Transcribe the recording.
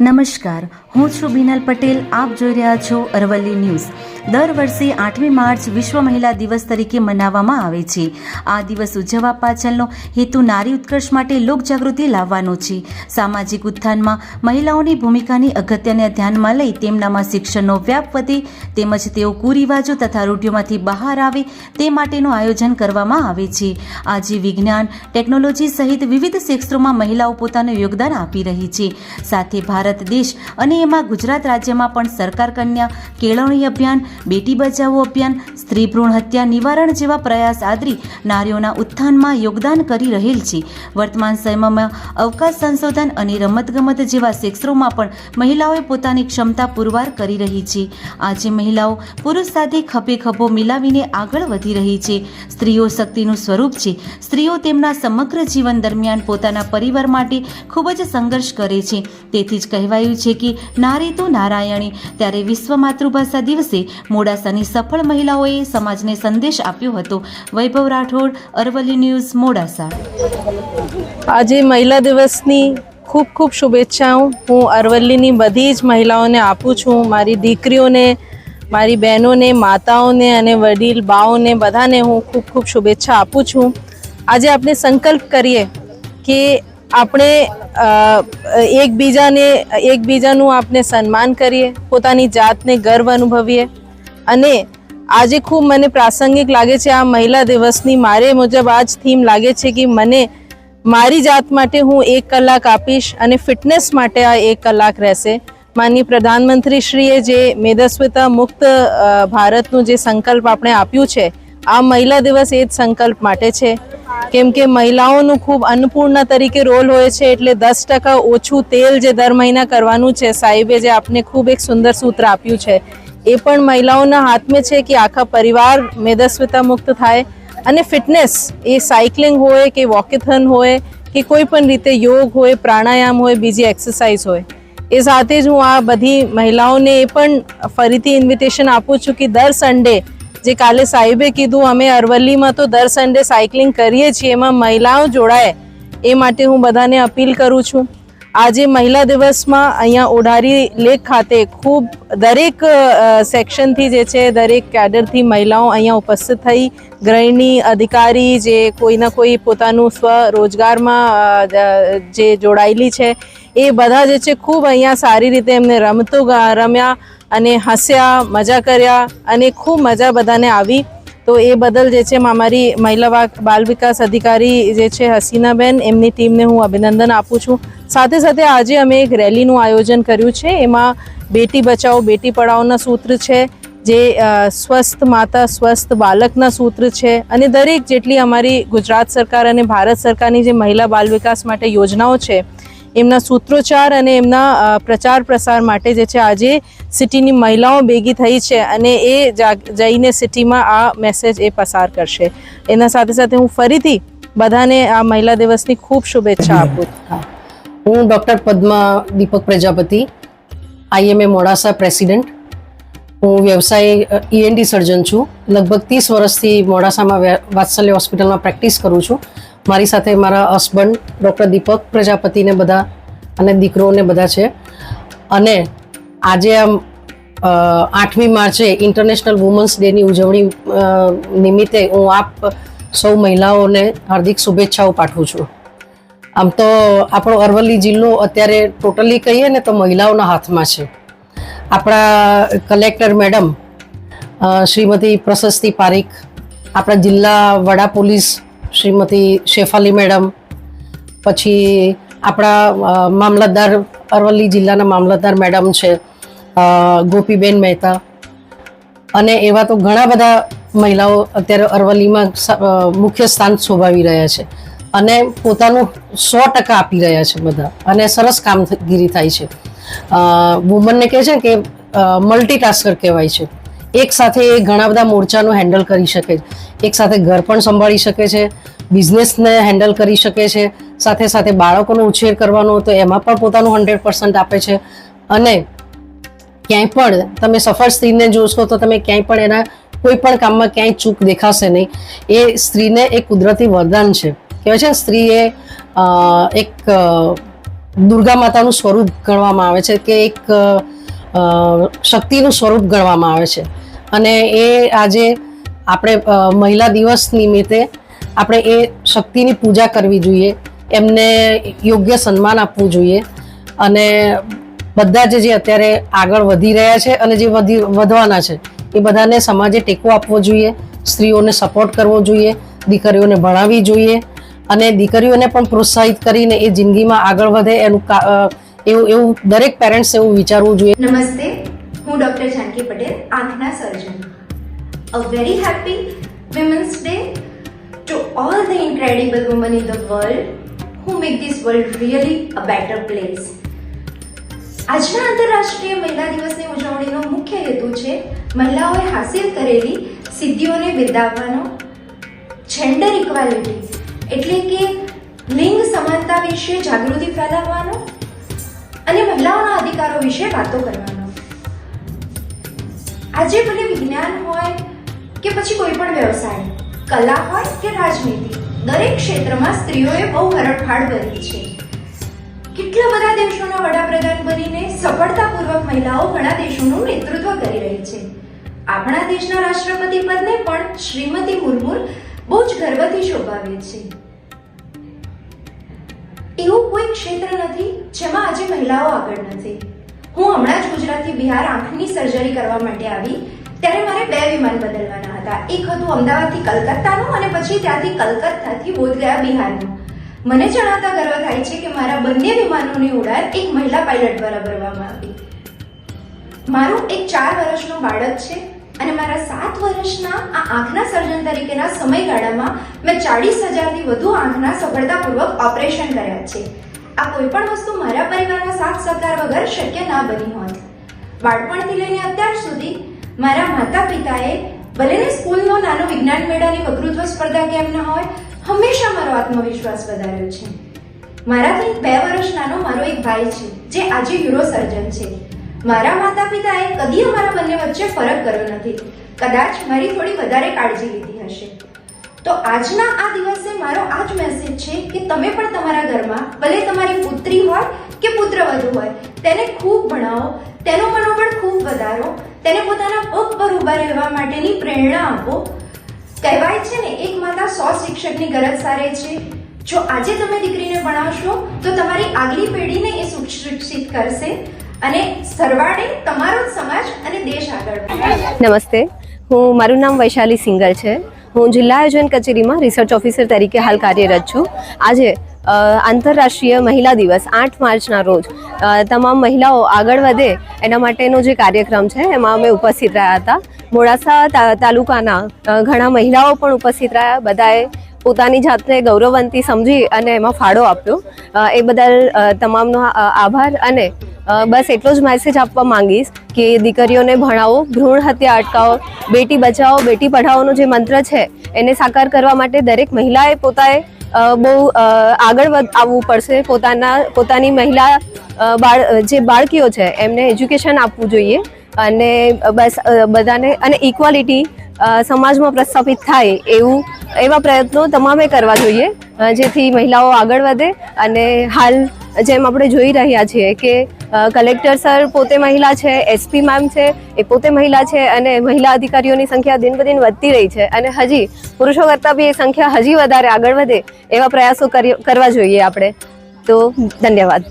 નમસ્કાર, હું છું બિનલ પટેલ, આપ જોઈ રહ્યા છો અરવલ્લી ન્યૂઝ. દર વર્ષે આઠમી માર્ચ વિશ્વ મહિલા દિવસ તરીકે મનાવવામાં આવે છે. આ દિવસ ઉજવવા પાછળનો હેતુ નારી ઉત્કર્ષ માટે લોકજાગૃતિ લાવવાનો છે. સામાજિક ઉત્થાનમાં મહિલાઓની ભૂમિકાની અગત્યને ધ્યાનમાં લઈ તેમનામાં શિક્ષણનો વ્યાપ વધે, તેમજ તેઓ કુરિવાજો તથા રૂઢિઓમાંથી બહાર આવે તે માટેનું આયોજન કરવામાં આવે છે. આજે વિજ્ઞાન, ટેકનોલોજી સહિત વિવિધ ક્ષેત્રોમાં મહિલાઓ પોતાનું યોગદાન આપી રહી છે. સાથે ભારત દેશ અને એમાં ગુજરાત રાજ્યમાં પણ સરકાર કન્યા, કેળવણી અભિયાન, બેટી બચાવો અભિયાન, સ્ત્રી ભ્રૂણ હત્યા, નિવારણ જેવા પ્રયાસ આદરી નારીઓના ઉત્થાનમાં યોગદાન કરી રહેલ છે. વર્તમાન સમયમાં અવકાશ સંશોધન અને રમતગમત જેવા ક્ષેત્રોમાં પણ મહિલાઓએ પોતાની ક્ષમતા પુરવાર કરી રહી છે. આજે મહિલાઓ પુરુષ સાથે ખભે ખભો મિલાવીને આગળ વધી રહી છે. સ્ત્રીઓ શક્તિનું સ્વરૂપ છે. સ્ત્રીઓ તેમના સમગ્ર જીવન દરમિયાન પોતાના પરિવાર માટે ખૂબ જ સંઘર્ષ કરે છે. તેથી જ કહેવાયું છે કે નારી તો નારાયણી. ત્યારે વિશ્વ માતૃભાષા દિવસે મોડાસાની સફળ મહિલાઓએ સમાજને સંદેશ આપ્યો હતો. વૈભવ રાઠોડ, અરવલ્લી ન્યૂઝ, મોડાસા. આજે મહિલા દિવસની ખૂબ ખૂબ શુભેચ્છાઓ. હું અરવલ્લીની બધી જ મહિલાઓને આપું છું. મારી દીકરીઓને, મારી બહેનોને, માતાઓને અને વડીલ બાઓને બધાને હું ખૂબ ખૂબ શુભેચ્છા આપું છું. આજે આપણે સંકલ્પ કરીએ કે આપણે એકબીજાને, એકબીજાનું આપણે સન્માન કરીએ, પોતાની જાતને ગર્વ અનુભવીએ. અને આજે ખૂબ મને પ્રાસંગિક લાગે છે આ મહિલા દિવસની. મારે મુજબ આ જ થીમ લાગે છે કે મને મારી જાત માટે હું એક કલાક આપીશ અને ફિટનેસ માટે આ એક કલાક રહેશે. માનની પ્રધાનમંત્રીશ્રીએ જે મેદસ્વીતા મુક્ત ભારતનું જે સંકલ્પ આપણે આપ્યું છે આ મહિલા દિવસ એ જ સંકલ્પ માટે છે. કેમ કે મહિલાઓનું ખૂબ અન્નપૂર્ણા તરીકે રોલ હોય છે એટલે દસ ટકા ઓછું તેલ જે દર મહિના કરવાનું છે, સાહેબે જે આપને ખૂબ એક સુંદર સૂત્ર આપ્યું છે. એ પણ મહિલાઓના હાથમાં છે કે આખા પરિવાર મેદસ્વતા મુક્ત થાય. અને ફિટનેસ એ સાયકલિંગ હોય કે વોકેથન હોય કે કોઈ પણ રીતે યોગ હોય, પ્રાણાયામ હોય, બીજી એક્સરસાઇઝ હોય. એ સાથે જ હું આ બધી મહિલાઓને એ પણ ફરીથી ઇન્વિટેશન આપું છું કે દર સન્ડે જે કાલે સાહેબે કીધું, અમે અરવલ્લીમાં તો દર સન્ડે સાયકલિંગ કરીએ છીએ, એમાં મહિલાઓ જોડાય. એ માટે હું બધાને અપીલ કરું છું. આજે મહિલા દિવસમાં અહીંયા ઓઢારી લેક ખાતે ખૂબ દરેક સેક્શનથી જે છે, દરેક કેડરથી મહિલાઓ અહીંયા ઉપસ્થિત થઈ. ગૃહિણી, અધિકારી જે કોઈના કોઈ પોતાનું સ્વરોજગારમાં જે જોડાયેલી છે એ બધા જે છે ખૂબ અહીંયા સારી રીતે એમને રમતો રમ્યા અને હસ્યા, મજા કર્યા અને ખૂબ મજા બધાને આવી. તો એ બદલ જે છે અમારી મહિલા બાલ વિકાસ અધિકારી જે છે હસીનાબેન, એમની ટીમને હું અભિનંદન આપું છું. સાથે સાથે આજે અમે એક રેલીનું આયોજન કર્યું છે. એમાં બેટી બચાવો બેટી પઢાઓના સૂત્ર છે, જે સ્વસ્થ માતા, સ્વસ્થ બાલકના સૂત્ર છે અને દરેક જેટલી અમારી ગુજરાત સરકાર અને ભારત સરકારની જે મહિલા બાલ વિકાસ માટે યોજનાઓ છે એમના સૂત્રોચ્ચાર અને એમના પ્રચાર પ્રસાર માટે જે છે આજે સિટીની મહિલાઓ ભેગી થઈ છે અને એ જઈને સિટીમાં આ મેસેજ એ પસાર કરશે. એના સાથે સાથે હું ફરીથી બધાને આ મહિલા દિવસની ખૂબ શુભેચ્છા આપું હું. Doctor Padma Deepak Prajapati IMA Modasa president. હું વ્યવસાય ઈએનડી સર્જન છું. લગભગ ત્રીસ વર્ષથી મોડાસામાં વાત્સલ્ય હોસ્પિટલમાં પ્રેક્ટિસ કરું છું. મારી સાથે મારા હસબન્ડ, ડૉક્ટર દીપક પ્રજાપતિને બધા અને દીકરોને બધા છે. અને આજે આમ આઠમી માર્ચે ઇન્ટરનેશનલ વુમન્સ ડેની ઉજવણી નિમિત્તે હું આપ સૌ મહિલાઓને હાર્દિક શુભેચ્છાઓ પાઠવું છું. આમ તો આપણો અરવલ્લી જિલ્લો અત્યારે ટોટલી કહીએ ને તો મહિલાઓના હાથમાં છે. આપણા કલેક્ટર મેડમ શ્રીમતી પ્રશસ્તિ પારીખ, આપણા જિલ્લા વડા પોલીસ શ્રીમતી શેફાલી મેડમ, પછી આપણા મામલતદાર અરવલ્લી જિલ્લાના મામલતદાર મેડમ છે ગોપીબેન મહેતા, અને એવા તો ઘણા બધા મહિલાઓ અત્યારે અરવલ્લીમાં મુખ્ય સ્થાન શોભાવી રહ્યા છે. અને પોતાનું સો ટકા આપી રહ્યા છે બધા. અને સરસ કામગીરી થાય છે. વુમનને કહે છે કે મલ્ટીટાસ્કર કહેવાય છે. એક સાથે એ ઘણા બધા મોરચાનું હેન્ડલ કરી શકે છે. એક સાથે ઘર પણ સંભાળી શકે છે. બિઝનેસને હેન્ડલ કરી શકે છે. સાથે સાથે બાળકોનો ઉછેર કરવાનો તો એમાં પણ પોતાનું હંડ્રેડ પર્સન્ટ આપે છે. અને ક્યાંય પણ તમે સફળ સ્ત્રીને જોશો તો તમે ક્યાંય પણ એના કોઈ પણ કામમાં ક્યાંય ચૂક દેખાશે નહીં. એ સ્ત્રીને એક કુદરતી વરદાન છે. કહેવાય છે ને સ્ત્રી એક દુર્ગા માતાનું સ્વરૂપ ગણવામાં આવે છે કે એક શક્તિનું સ્વરૂપ ગણવામાં આવે છે. અને એ આજે આપણે મહિલા દિવસ નિમિત્તે આપણે એ શક્તિની પૂજા કરવી જોઈએ, એમને યોગ્ય સન્માન આપવું જોઈએ. અને બધા જ જે અત્યારે આગળ વધી રહ્યા છે અને જે વધી, વધવાના છે, એ બધાને સમાજે ટેકો આપવો જોઈએ, સ્ત્રીઓને સપોર્ટ કરવો જોઈએ, દીકરીઓને ભણાવવી જોઈએ. અને દીકરીઓને પણ પ્રોત્સાહિત કરીને એ જિંદગીમાં આગળ વધે એનું એવું એવું દરેક પેરેન્ટ્સ એવું વિચારવું જોઈએ. નમસ્તે, હું ડોક્ટર જાનકી પટેલ, આંખના surgeon a very happy women's day to all the incredible women in the world who make this world really a better place આજના આંતરરાષ્ટ્રીય મહિલા દિવસની ઉજવણીનો મુખ્ય હેતુ છે મહિલાઓએ હાંસિલ કરેલી સિદ્ધિઓને બિરદાવવાનો જેન્ડર ઇક્વાલિટી એટલે કે લિંગ સમાનતા વિશે જાગૃતિ ફેલાવવાનો અને મહિલાઓના અધિકારો વિશે વાતો કરવાનો. આજે ભલે વિજ્ઞાન હોય કે પછી કોઈ પણ વ્યવસાય, કલા હોય કે રાજનીતિ, દરેક ક્ષેત્રમાં સ્ત્રીઓએ બહુ હરણફાળ કરી છે. કેટલા બધા દેશોના વડાપ્રધાન બનીને સફળતાપૂર્વક મહિલાઓ ઘણા દેશોનું નેતૃત્વ કરી રહી છે. આપણા દેશના રાષ્ટ્રપતિ પદને પણ શ્રીમતી મુર્મુ બહુ જ ગર્વથી શોભાવે છે એવું કોઈ ક્ષેત્ર નથી જેમાં આજે મહિલાઓ આગળ નથી. હું હમણાં જ ગુજરાતથી બિહાર આંખની સર્જરી કરવા માટે આવી, ત્યારે મારે બે વિમાન બદલવાના હતા. એક હતું અમદાવાદથી કલકત્તાનું અને પછી ત્યાંથી કલકત્તાથી બોધગયા બિહારનું. મને જણાતા ગર્વ થાય છે કે મારા બંને વિમાનોની ઉડાન એક મહિલા પાયલટ દ્વારા ભરવામાં આવી. મારું એક ચાર વર્ષનું બાળક છે. અને મારા સાત વર્ષના આ આંખના સર્જન તરીકેના સમયગાળામાં મેં ચાળીસ હજારથી વધુ આંખના સફળતાપૂર્વક ઓપરેશન કર્યા છે. આ કોઈ પણ વસ્તુ મારા પરિવારના સાથ સહકાર વગર શક્ય ના બની હોત. બાળપણથી લઈને અત્યાર સુધી મારા માતા પિતાએ ભલેને સ્કૂલનો નાનો વિજ્ઞાન મેળાની વકૃત્વ સ્પર્ધા કેમ ન હોય, હંમેશા મારો આત્મવિશ્વાસ વધાર્યો છે. મારાથી બે વર્ષ નાનો મારો એક ભાઈ છે, જે આજે યુરો સર્જન છે. મારા માતા પિતાએ કદી અમારા બંને વચ્ચે ફરક કર્યો નથી. કદાચ મારી થોડી વધારે કાળજી લીધી હશે. તો આજના આ દિવસે મારો આ જ મેસેજ છે કે તમે પણ તમારા ઘરમાં, ભલે તમારી પુત્રી હોય કે પુત્રવધુ હોય, તેને ખૂબ ભણાવો, તેનું મનોબળ ખૂબ વધારો, તેને પોતાના પગ પર ઊભા રહેવા માટેની પ્રેરણા આપો. કહેવાય છે ને, એક માતા સો શિક્ષકની ગરજ સારે છે. જો આજે તમે દીકરીને ભણાવશો, તો તમારી આગલી પેઢીને એ સુશિક્ષિત કરશે. અને સરવાળે તમારો સમાજ અને દેશ આગળ નમસ્તે. હું, મારું નામ વૈશાલી સિંગલ છે. હું જિલ્લા આયોજન કચેરીમાં રિસર્ચ ઓફિસર તરીકે હાલ કાર્યરત છું. આજે આંતરરાષ્ટ્રીય મહિલા દિવસ, આઠ માર્ચના રોજ. તમામ મહિલાઓ આગળ વધે એના માટેનો જે કાર્યક્રમ છે, એમાં અમે ઉપસ્થિત રહ્યા હતા. મોડાસા તાલુકાના ઘણા મહિલાઓ પણ ઉપસ્થિત રહ્યા. બધાએ પોતાની જાતને ગૌરવવંતી સમજી અને એમાં ફાળો આપ્યો. એ બદલ તમામનો આભાર અને બસ એટલો જ મેસેજ આપવા માંગીશ કે દીકરીઓને ભણાવો, ભ્રૂણ હત્યા અટકાવો, બેટી બચાવો, બેટી પઢાઓનો જે મંત્ર છે, એને સાકાર કરવા માટે દરેક મહિલાએ પોતાએ બહુ આગળ આવવું પડશે. પોતાના, પોતાની મહિલા જે બાળકીઓ છે, એમને એજ્યુકેશન આપવું જોઈએ. અને બસ બધાને, અને ઇક્વાલિટી સમાજમાં પ્રસ્થાપિત થાય એવું, એવા પ્રયત્નો તમામે કરવા જોઈએ જેથી મહિલાઓ આગળ વધે અને હાલ જેમ આપણે જોઈ રહ્યા છીએ કે કલેક્ટર સર પોતે મહિલા છે એસપી મેમ છે, એ પોતે મહિલા છે અને મહિલા અધિકારીઓની સંખ્યા દિન બદિન વધતી રહી છે અને હજી પુરુષો કરતાં બી એ સંખ્યા હજી વધારે આગળ વધે એવા પ્રયાસો કરી- કરવા જોઈએ આપણે. તો ધન્યવાદ.